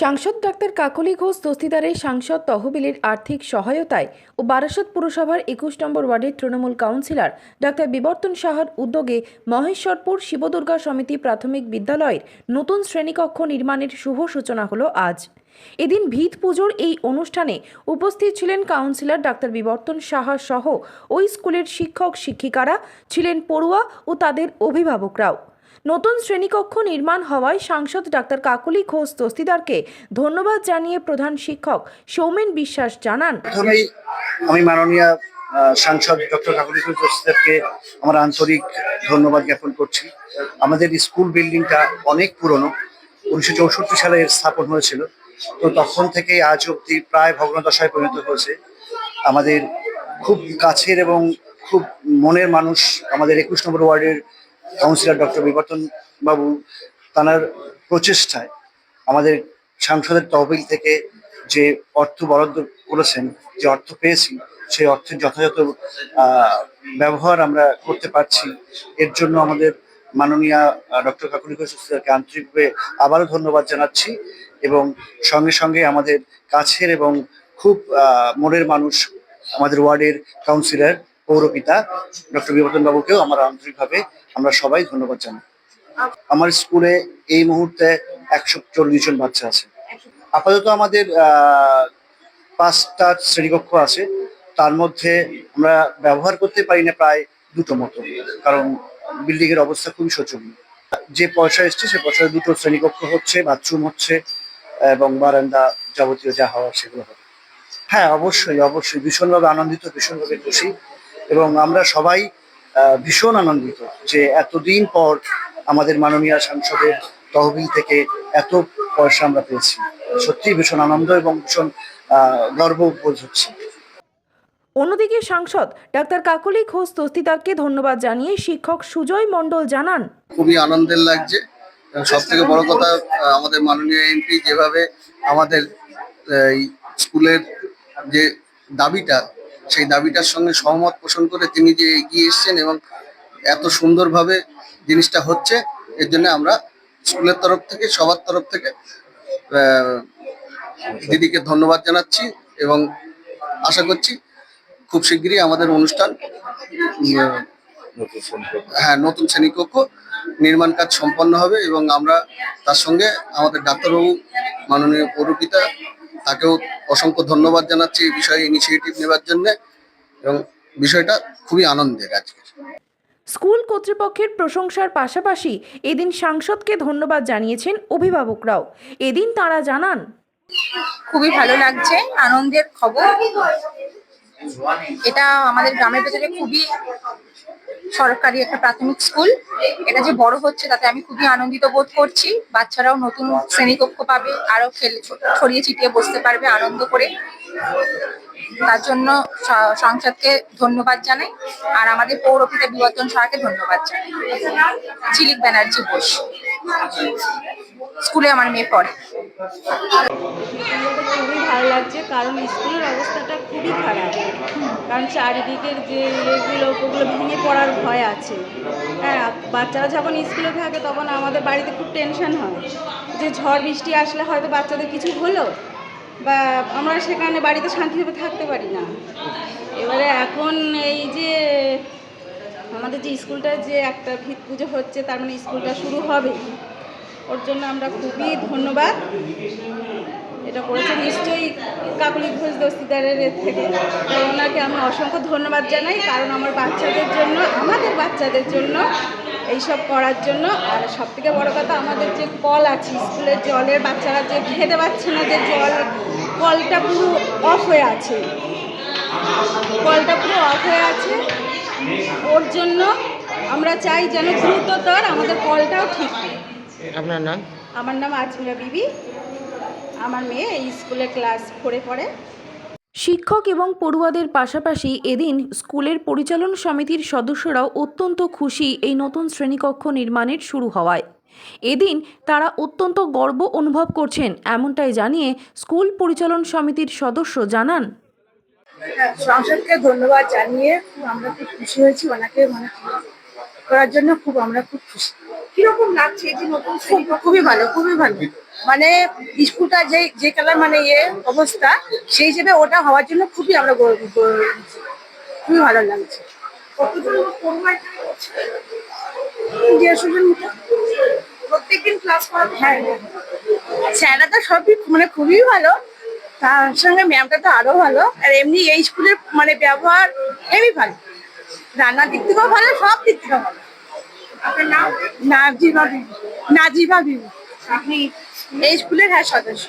সাংসদ ডাক্তার কাকলি ঘোষ দস্তিদারের সাংসদ তহবিলের আর্থিক সহায়তায় ও বারাসত পুরসভার একুশ নম্বর ওয়ার্ডের তৃণমূল কাউন্সিলর ডাক্তার বিবর্তন সাহার উদ্যোগে মহেশ্বরপুর শিবদুর্গা সমিতি প্রাথমিক বিদ্যালয়ের নতুন শ্রেণীকক্ষ নির্মাণের শুভ সূচনা হলো আজ। এদিন ভিত পুজোর এই অনুষ্ঠানে উপস্থিত ছিলেন কাউন্সিলর ডাক্তার বিবর্তন সাহা সহ ওই স্কুলের শিক্ষক শিক্ষিকারা ছিলেন পড়ুয়া ও তাদের অভিভাবকরাও। নতুন শ্রেণীকক্ষ নির্মাণ হওয়ায় সাংসদ ডাক্তার কাকলি ঘোষ দস্তিদারকে ধন্যবাদ জানিয়ে প্রধান শিক্ষক সৌমেন বিশ্বাস জানান। আমি মাননীয় সাংসদ ডক্টর কাকুলি জোসেফকে আমার আন্তরিক ধন্যবাদ জ্ঞাপন করছি। আমাদের স্কুল বিল্ডিংটা অনেক পুরনো, উনিশশো চৌষট্টি সালে স্থাপন হয়েছিল। তো তখন থেকে আজ অব্দি প্রায় ভগ্নদশায় পরিণত হয়েছে। আমাদের খুব কাছের এবং খুব মনের মানুষ আমাদের একুশ নম্বর ওয়ার্ডের কাউন্সিলর ডক্টর বিবর্তন বাবু তার প্রচেষ্টায় আমাদের সাংসদের তহবিল থেকে যে অর্থ বরাদ্দ করেছেন, যে অর্থ পেয়েছি, সেই অর্থের যথাযথ ব্যবহার আমরা করতে পারছি। এর জন্য আমাদের মাননীয় ডক্টর কাকুলি ঘোষকে আন্তরিকভাবে আবারও ধন্যবাদ জানাচ্ছি এবং সঙ্গে সঙ্গে আমাদের কাছের এবং খুব মনের মানুষ আমাদের ওয়ার্ডের কাউন্সিলর পৌরপিতা ডক্টর বিবর্তন বাবুকেও আমরা আন্তরিকভাবে আমরা সবাই ধন্যবাদ জানাই। আমার স্কুলে এই মুহূর্তে একশো চল্লিশ জন বাচ্চা আছে। আপাতত আমাদের পাঁচটা শ্রেণীকক্ষ আছে। তার মধ্যে আমরা ব্যবহার করতে পারি না প্রায় দুটো মতো, কারণ বিল্ডিং এর অবস্থা খুবই শোচনীয়। যে পয়সা এসছে, সে পয়সা দুটো শ্রেণীকক্ষ হচ্ছে, বাথরুম হচ্ছে, এবং বারান্দা যাবতীয় যা হওয়ার সেগুলো হবে। হ্যাঁ অবশ্যই অবশ্যই, ভীষণভাবে আনন্দিত, ভীষণভাবে খুশি। এবং আমরা সবাই আহ, ভীষণ আনন্দিত যে এতদিন পর আমাদের মাননীয় সাংসদের তহবিল থেকে এত পয়সা আমরা পেয়েছি। সত্যি ভীষণ আনন্দ এবং ভীষণ আহ, গর্ব বোধ হচ্ছে। অন্যদিকে সাংসদ ডাক্তার কাকলি ঘোষ দস্তিদারকে ধন্যবাদ জানিয়ে শিক্ষক সুজয় মণ্ডল জানান খুবই আনন্দের লাগছে। সব থেকে বড় কথা আমাদের মাননীয় এমপি যেভাবে আমাদের এই স্কুলের যে দাবিটা সেই দাবিটার সঙ্গে সহমত পোষণ করে তিনি যে এগিয়ে এসছেন এবং এত সুন্দরভাবে জিনিসটা হচ্ছে এর জন্য আমরা স্কুলের তরফ থেকে সবার তরফ থেকে দিদিকে ধন্যবাদ জানাচ্ছি এবং আশা করছি খুব শিগগিরই আমাদের অনুষ্ঠান হ্যাঁ নতুন শ্রেণীকক্ষ নির্মাণ কাজ সম্পন্ন হবে এবং আমরা তার সঙ্গে আমাদের ডাক্তারবাবু মাননীয় পৌরপিতা তাকেও অসংখ্য ধন্যবাদ জানাচ্ছি এই বিষয়ে ইনিশিয়েটিভ নেবার জন্য এবং বিষয়টা খুবই আনন্দের আজকে। স্কুল কর্তৃপক্ষের প্রশংসার পাশাপাশি এদিন সাংসদকে ধন্যবাদ জানিয়েছেন অভিভাবকরাও। এদিন তারা জানান খুবই ভালো লাগছে আনন্দের খবর। এটা আমাদের গ্রামের ভেতরে খুবই সরকারি একটা প্রাথমিক স্কুল। এটা যে বড় হচ্ছে তাতে আমি খুবই আনন্দিত বোধ করছি। বাচ্চারাও নতুন শ্রেণীকক্ষ পাবে আরও খেলে ছড়িয়ে ছিটিয়ে বসতে পারবে আনন্দ করে। তার জন্য সংসদকে ধন্যবাদ জানাই। আর আমাদের পৌরপিতা বিবর্তন সরকে ধন্যবাদ জানাই। ঝিলিক ব্যানার্জি বোস। স্কুলে আমার মেয়ে পড়ে। খুবই ভালো লাগছে, কারণ স্কুলের অবস্থাটা খুবই খারাপ। কারণ চারিদিকের যে ইয়েগুলো, ওগুলো ভেঙে পড়ার ভয় আছে। হ্যাঁ বাচ্চারা যখন স্কুলে থাকে, তখন আমাদের বাড়িতে খুব টেনশন হয়। যে ঝড় বৃষ্টি আসলে হয়তো বাচ্চাদের কিছু হলো, বা আমরা সেখানে বাড়িতে শান্তিভাবে থাকতে পারি না। এবারে এখন এই যে আমাদের যে স্কুলটা যে একটা ভিত পুজো হচ্ছে, তার মানে স্কুলটা শুরু হবে ওর জন্য আমরা খুবই ধন্যবাদ। এটা করেছে নিশ্চয়ই কাকলি ঘোষ দস্তিদারের থেকে। ওনাকে আমি অসংখ্য ধন্যবাদ জানাই, কারণ আমার বাচ্চাদের জন্য, আমাদের বাচ্চাদের জন্য এইসব করার জন্য। আর সব থেকে বড়ো কথা, আমাদের যে কল আছে, স্কুলের জলের বাচ্চারা যে খেতে পাচ্ছে না, যে জল, কলটা পুরো অফ হয়ে আছে। কলটা পুরো অফ হয়ে আছে। ওর জন্য আমরা চাই যেন দ্রুততর আমাদের কলটাও ঠিক হয়। আপনার নাম? আমার নাম আজমিরা বিবি। আমার মেয়ে এই স্কুলে ক্লাস ফোরে পড়ে। শিক্ষক এবং পড়ুয়াদের পাশাপাশি এদিন স্কুলের পরিচালন সমিতির সদস্যরাও অত্যন্ত খুশি এই নতুন শ্রেণীকক্ষ নির্মাণের শুরু হওয়ায়। এদিন তারা অত্যন্ত গর্ব অনুভব করছেন এমনটাই জানিয়ে স্কুল পরিচালন সমিতির সদস্য জানান। সংসদকে ধন্যবাদ জানিয়ে খুব আমরা খুব খুশি হয়েছি ওনাকে মানে করার জন্য খুব আমরা খুব খুশি। কীরকম লাগছে যে নতুন খুবই ভালো খুবই ভালো। মানে স্কুলটা যে যে কালার মানে ইয়ে অবস্থা সেই হিসেবে ওটা হওয়ার জন্য খুবই আমরা খুবই ভালো লাগছে? দেড়শো জন প্রত্যেকদিন ক্লাস হ্যাঁ স্যাররা তো সবই মানে খুবই ভালো। তার সঙ্গে ম্যামটা তো আরও ভালো। আর এমনি এই স্কুলের মানে ব্যবহার হেবই ভালো। রান্নার দিক থেকেও ভালো সব দিক থেকেও ভালো। নাজিবা বিবি। নাজিবা বিবি। আপনি এই স্কুলের হ্যাঁ সদস্য।